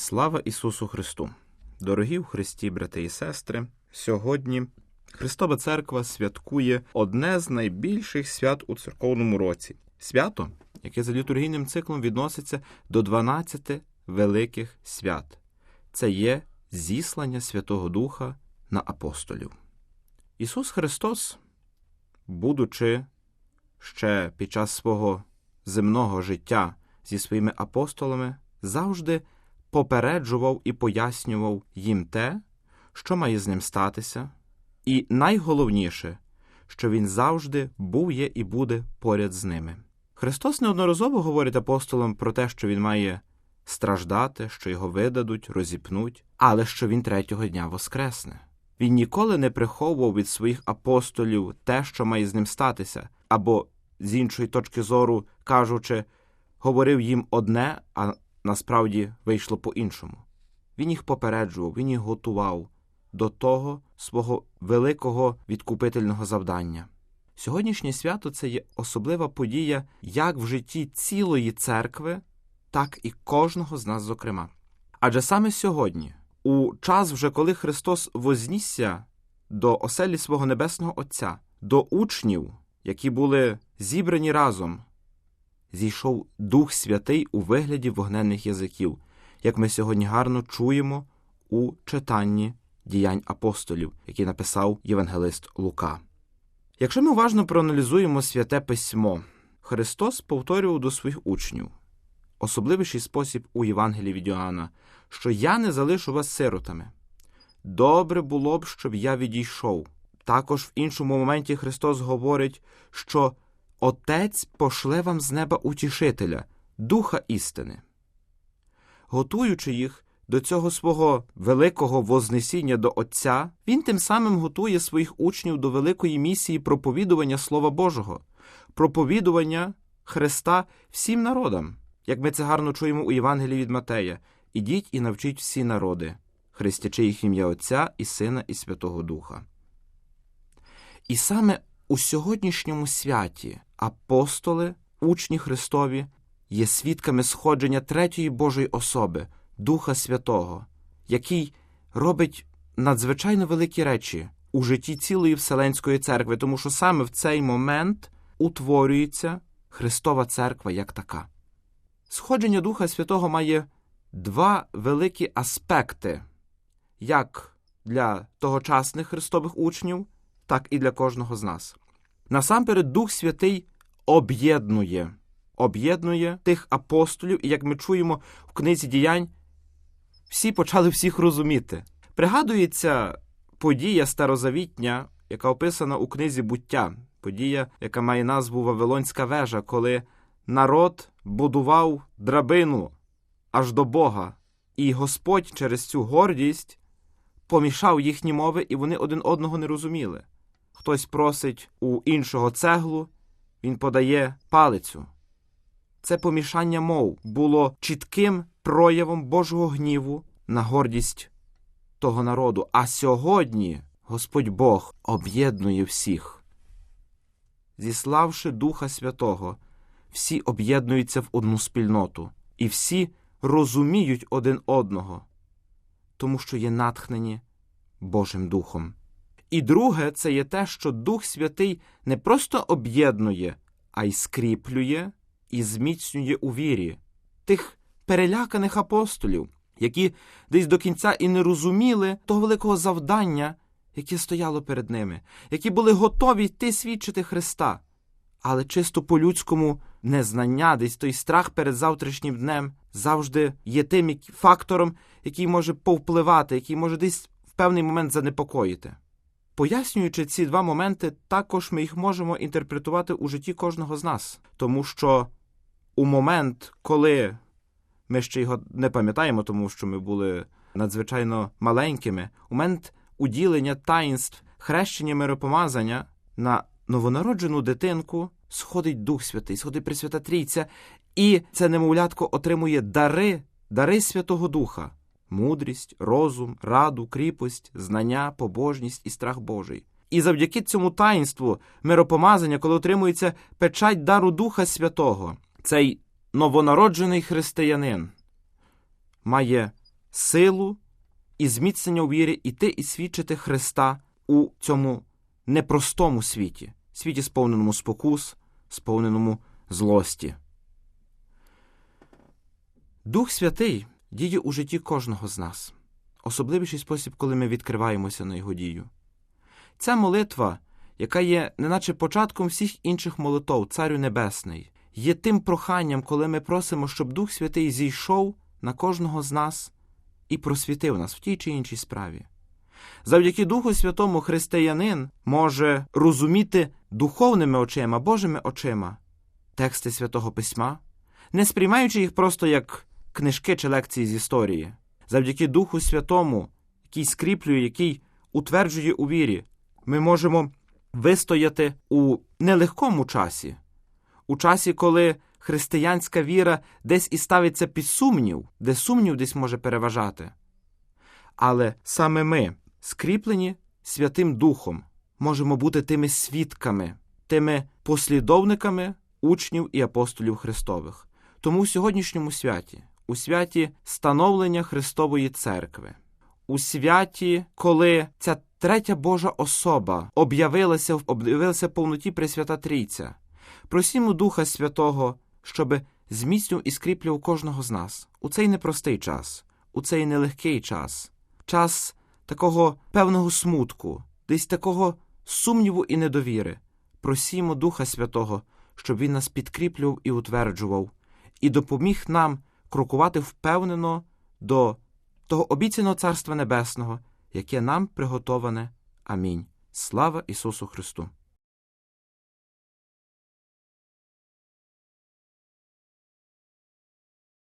Слава Ісусу Христу! Дорогі в Христі, брати і сестри! Сьогодні Христова Церква святкує одне з найбільших свят у церковному році свято, яке за літургійним циклом відноситься до 12 великих свят. Це є зіслання Святого Духа на апостолів. Ісус Христос, будучи ще під час свого земного життя зі своїми апостолами, завжди попереджував і пояснював їм те, що має з ним статися, і найголовніше, що він завжди був є і буде поряд з ними. Христос неодноразово говорить апостолам про те, що він має страждати, що його видадуть, розіпнуть, але що він третього дня воскресне. Він ніколи не приховував від своїх апостолів те, що має з ним статися, або, з іншої точки зору кажучи, говорив їм одне, а насправді вийшло по-іншому. Він їх попереджував, він їх готував до того свого великого відкупительного завдання. Сьогоднішнє свято це є особлива подія як в житті цілої церкви, так і кожного з нас, зокрема. Адже саме сьогодні, у час, вже коли Христос вознісся до оселі свого Небесного Отця, до учнів, які були зібрані разом, зійшов Дух Святий у вигляді вогненних язиків, як ми сьогодні гарно чуємо у читанні діянь апостолів, які написав євангелист Лука. Якщо ми уважно проаналізуємо святе письмо, Христос повторював до своїх учнів особливіший спосіб у Євангелії від Йоанна, що я не залишу вас сиротами. Добре було б, щоб я відійшов. Також в іншому моменті Христос говорить, що Отець пошле вам з неба утішителя, духа істини. Готуючи їх до цього свого великого вознесіння до Отця, Він тим самим готує своїх учнів до великої місії проповідування Слова Божого, проповідування Христа всім народам, як ми це гарно чуємо у Євангелії від Матея. Ідіть і навчіть всі народи, хрестячи їх ім'я Отця і Сина, і Святого Духа. І саме у сьогоднішньому святі апостоли, учні Христові, є свідками сходження третьої Божої особи, Духа Святого, який робить надзвичайно великі речі у житті цілої Вселенської церкви, тому що саме в цей момент утворюється Христова Церква як така. Сходження Духа Святого має два великі аспекти, як для тогочасних Христових учнів, так і для кожного з нас. Насамперед, Дух Святий об'єднує, об'єднує тих апостолів, і як ми чуємо в книзі діянь, всі почали всіх розуміти. Пригадується подія старозавітня, яка описана у книзі буття, подія, яка має назву Вавилонська вежа, коли народ будував драбину аж до Бога, і Господь через цю гордість помішав їхні мови, і вони один одного не розуміли. Хтось просить у іншого цеглу, він подає палицю. Це помішання мов було чітким проявом Божого гніву на гордість того народу. А сьогодні Господь Бог об'єднує всіх. Зіславши Духа Святого, всі об'єднуються в одну спільноту, і всі розуміють один одного, тому що є натхнені Божим Духом. І друге, це є те, що Дух Святий не просто об'єднує, а й скріплює і зміцнює у вірі тих переляканих апостолів, які десь до кінця і не розуміли того великого завдання, яке стояло перед ними, які були готові йти свідчити Христа, але чисто по-людському незнання, десь той страх перед завтрашнім днем завжди є тим фактором, який може повпливати, який може десь в певний момент занепокоїти. Пояснюючи ці два моменти, також ми їх можемо інтерпретувати у житті кожного з нас, тому що у момент, коли ми ще його не пам'ятаємо, тому що ми були надзвичайно маленькими, у момент уділення таїнств, хрещення миропомазання на новонароджену дитинку сходить Дух Святий, сходить Пресвята Трійця, і це немовлятко отримує дари, дари Святого Духа мудрість, розум, раду, кріпость, знання, побожність і страх Божий. І завдяки цьому таїнству миропомазання, коли отримується печать дару Духа Святого, цей новонароджений християнин має силу і зміцнення у вірі іти і свідчити Христа у цьому непростому світі, світі, сповненому спокус, сповненому злості. Дух Святий діє у житті кожного з нас, особливіший спосіб, коли ми відкриваємося на його дію. Ця молитва, яка є неначе початком всіх інших молитов, Царю Небесний, є тим проханням, коли ми просимо, щоб Дух Святий зійшов на кожного з нас і просвітив нас в тій чи іншій справі. Завдяки Духу Святому християнин може розуміти духовними очима, Божими очима тексти Святого Письма, не сприймаючи їх просто як книжки чи лекції з історії. Завдяки Духу Святому, який скріплює, який утверджує у вірі, ми можемо вистояти у нелегкому часі, у часі, коли християнська віра десь і ставиться під сумнів, де сумнів десь може переважати. Але саме ми, скріплені Святим Духом, можемо бути тими свідками, тими послідовниками учнів і апостолів Христових. Тому у сьогоднішньому святі, у святі становлення Христової церкви, у святі, коли ця третя Божа особа об'явилася в об'явилася повноті Пресвята Трійця, просімо Духа Святого, щоби зміцнював і скріплював кожного з нас у цей непростий час, у цей нелегкий час, час такого певного смутку, десь такого сумніву і недовіри. Просімо Духа Святого, щоб Він нас підкріплював і утверджував, і допоміг нам крокувати впевнено до того обіцяного Царства Небесного, яке нам приготоване. Амінь. Слава Ісусу Христу!